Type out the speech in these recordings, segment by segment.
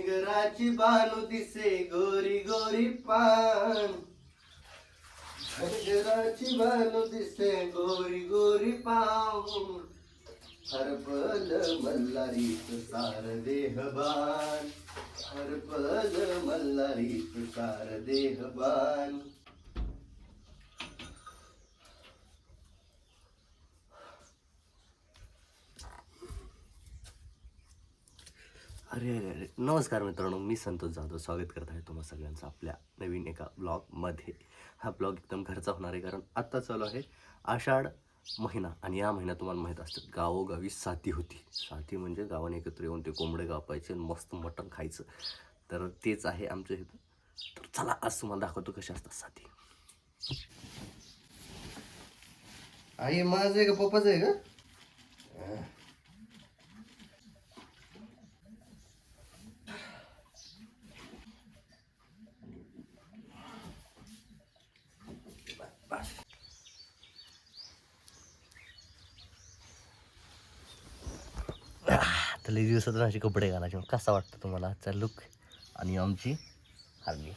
घराची बानू दिसे गोरी गोरी पान. घराची बानू दिसे गोरी गोरी पान. हरपल मल्हारीच सार देहबान हरपल मल्हारीच सार देहबान अरे अरे अरे. नमस्कार मित्रांनो मी संतोष जाधव. स्वागत करत आहे तुम्हा सगळ्यांचं आपल्या नवीन एका ब्लॉगमध्ये. हा ब्लॉग एकदम घरचा होणार आहे कारण आत्ता चालू आहे आषाढ महिना. आणि या महिन्यात तुम्हाला माहीत असतं गावोगावी साथी होती. साथी म्हणजे गावाने एकत्र येऊन ते कोंबडे कापायचे आणि मस्त मटण खायचं. तर तेच आहे आमच्या इथं. तर चला आज तुम्हाला दाखवतो कसे असतात साथी आई माझं आहे का पप्पाचं आहे का? तर लई दिवसातून असे कपडे घालायचे मग कसा वाटतं तुम्हाला? आजचा लुक आणि आमची हरणी.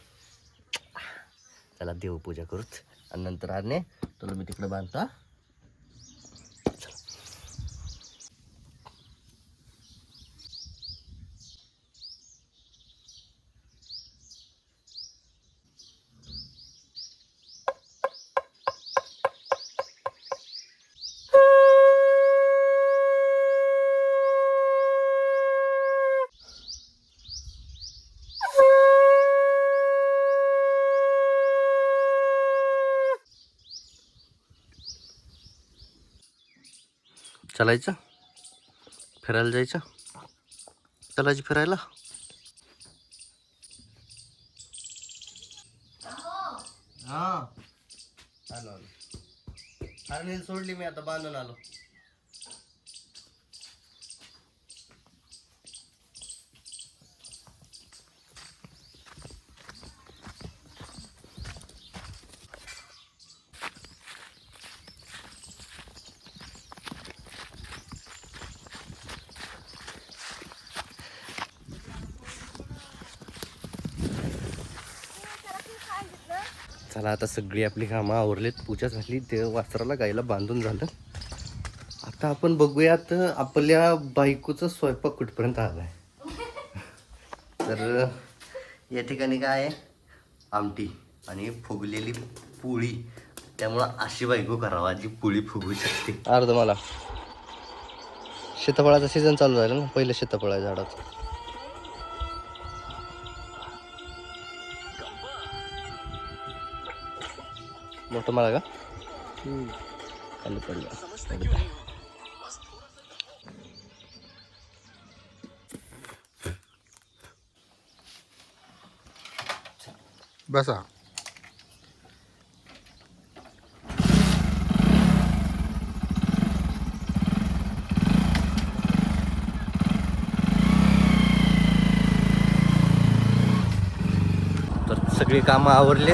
चला देवपूजा करूत. आणि नंतर हरणे. तुला मी तिकडे बांधता चालायचं? फिरायला जायचं? चालायचं फिरायला? हा. आलो आलो. अरे सोडली मी आता बांधून आलो. चला आता सगळी आपली कामं आवरलेत. पूजा झाली ते वासराला गायला बांधून झालं. आता आपण बघूयात आपल्या बायकोचा स्वयंपाक कुठपर्यंत आलाय. तर या ठिकाणी काय आहे? आमटी आणि फुगलेली पोळी. त्यामुळं अशी बायको करावा जी पोळी फुगू शकते. अर्ध मला सीताफळाचा सीझन चालू झाला ना? पहिलं सीताफळ झाडाचं. मोठं मला का? खाली पडलं. बसा. तर सगळी कामं आवरले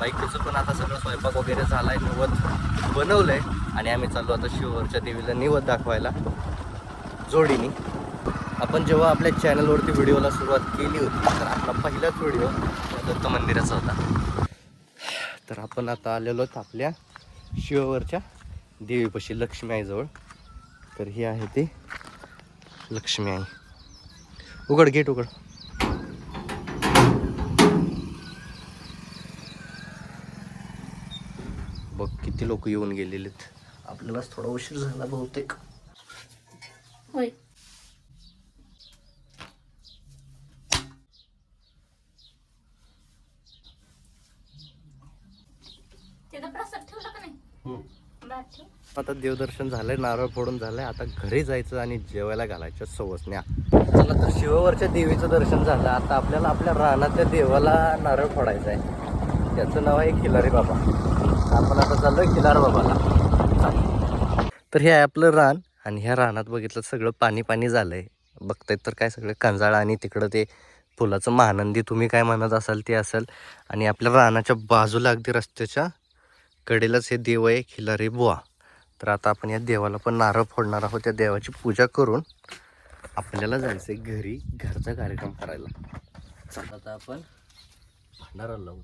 बाईकचं पण आता सगळं स्वयंपाक वगैरे झाला झालाय निवद आहे आणि आम्ही चाललो आता शिववरच्या देवीला निवद दाखवायला जोडीने. आपण जेव्हा आपल्या चॅनलवरती व्हिडिओला सुरुवात केली होती तर आपला पहिलाच व्हिडिओ दत्त मंदिराचा होता. तर आपण आता आलेलो आहोत आपल्या शिववरच्या देवीपाशी लक्ष्मी आईजवळ. तर ही आहे ती लक्ष्मी आई. उघड गेट उघड. किती लोक येऊन गेलेलेत. आपल्यालाच थोडा उशीर झाला बहुतेक. होय. ठेव. आता देवदर्शन झालंय नारळ फोडून झालंय. आता घरी जायचं आणि जेवायला घालायच्या सवसण्या. चला तर शिवावरच्या देवीचं दर्शन झालं. आता आपल्याला आपल्या रानातल्या देवाला नारळ फोडायचा आहे त्याचं नाव आहे खिलारी बाबा. आपण आता चाललोय खिलार बाबाला तर हे आहे आपलं रान आणि ह्या रानात बघितलं सगळं पाणी पाणी झालंय. बघतायत तर काय सगळं कंजाळा आणि तिकडं ते फुलाचं महानंदी तुम्ही काय म्हणत असाल ते असेल. आणि आपल्या रानाच्या बाजूला अगदी रस्त्याच्या कडेलाच हे देव आहे खिलारी बुवा. तर आता आपण या देवाला पण नारळ फोडणार आहोत त्या देवाची पूजा करून आपल्याला जायचंय घरी घरचा कार्यक्रम करायला. चला आता आपण भांडारा आलो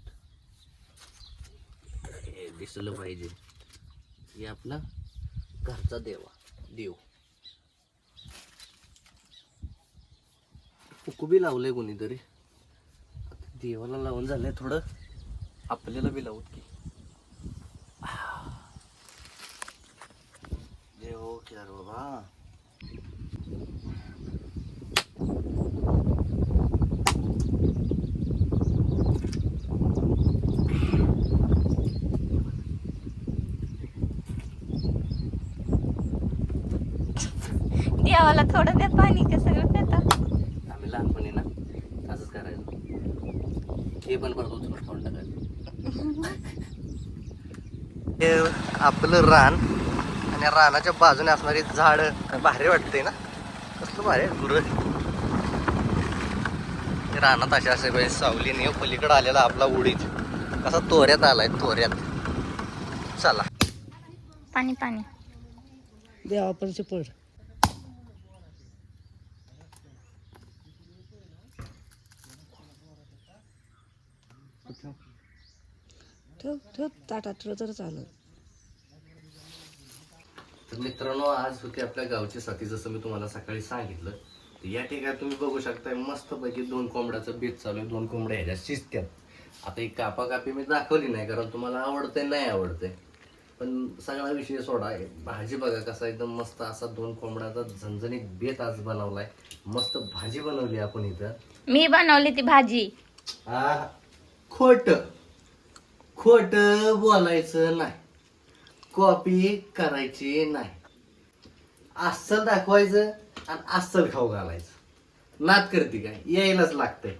दिसलं पाहिजे. हे आपला घरचा देवा देव. कुकू लावलंय कोणीतरी. आता देवाला लावून झालंय थोडं. आपल्याला बी लावूत की. देव हो, की बाबा देवाला थोडं द्या पाणी का सगळं पेता. आम्ही लहानपणी ना असंच करायचो. हे पण परत उचलून खाऊन टाकायचं. हे आपलं रान आणि रानाच्या बाजूने असणारी झाड भारी वाटते ना? कसलं भारी गुरं. हे रानात अशा असे काही सावलीने पलीकडे आलेला आपला उडीद. कसा तोऱ्यात आलाय तोऱ्यात. चला. पाणी पाणी. देवा पण पड ठेव ठेव ताटात ठेव तर चालत तर मित्रांनो आज होती आपल्या गावची सती जसं मी तुम्हाला सकाळी सांगितलं. तर या ठिकाणी तुम्ही बघू शकताय मस्तपैकी दोन कोंबड्याचं बीज चालू आहे. दोन कोंबड्या ह्याच्या शिजत्यात. आता एक कापाकापी मी दाखवली नाही कारण तुम्हाला आवडते नाही आवडते पण सगळा विषय सोडा. भाजी बघा कसा एकदम मस्त असा दोन कोंबड्याचा झणझणीत बेत आज बनवलाय. मस्त भाजी बनवली आपण इथं. मी बनवली ती भाजी. आ, खोट. खोट बोलायचं नाही. कॉपी करायची नाही. अस्सल दाखवायचं आणि अस्सल खाऊ घालायचं. नात करते काय? यायलाच लागतंय.